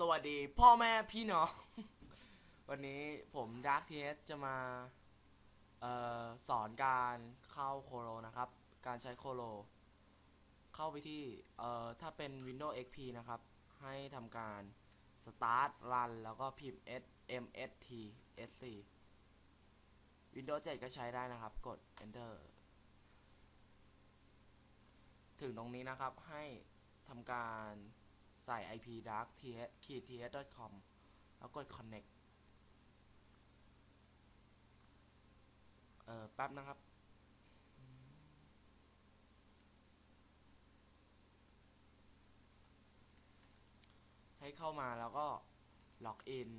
สวัสดีพ่อแม่พี่น้อง วันนี้ผมดักเอสจะมาออสอนการเข้าโคโลนะครับ การใช้โคโล เข้าไปที่ถ้าเป็น Windows XP นะครับ ให้ทำการ Start Run แล้วก็พิมพ์ S M S T S C Windows 7 ก็ใช้ได้นะครับ กด Enter ถึงตรงนี้นะครับให้ทำการ ใส่ IP dark th ขีด th com แล้วกด connect เออแป๊บนะครับ ให้เข้ามาแล้วก็ล็อกอิน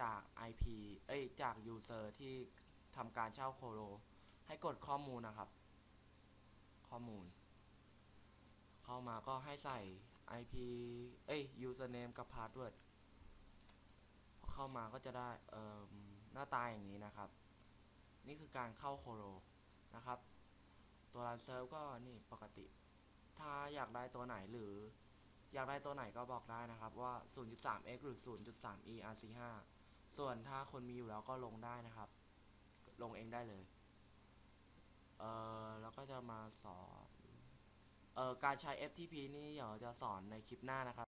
จาก IP เอ้ย จาก user ที่ทำการเช่าโคโล ให้กดข้อมูลนะครับ ข้อมูลามาก็ให้ใส่ IP เอ้ย username กับ password พอเข้ามาก็จะได้เอ่มหน้าตาอย่างนี้นะครับ นี่คือการเข้าโคโลนะครับ ตัวรันเซิร์ฟก็นี่ปกติ ถ้าอยากได้ตัวไหนหรืออยากได้ตัวไหนก็บอกได้นะครับว่า 0.3x หรือ 0.3 erc5 ส่วนถ้าคนมีอยู่แล้วก็ลงได้นะครับ ลงเองได้เลย เออแล้วก็จะมาสอน เอ่อการใช้ FTP นี่เดี๋ยวจะสอนในคลิปหน้านะครับ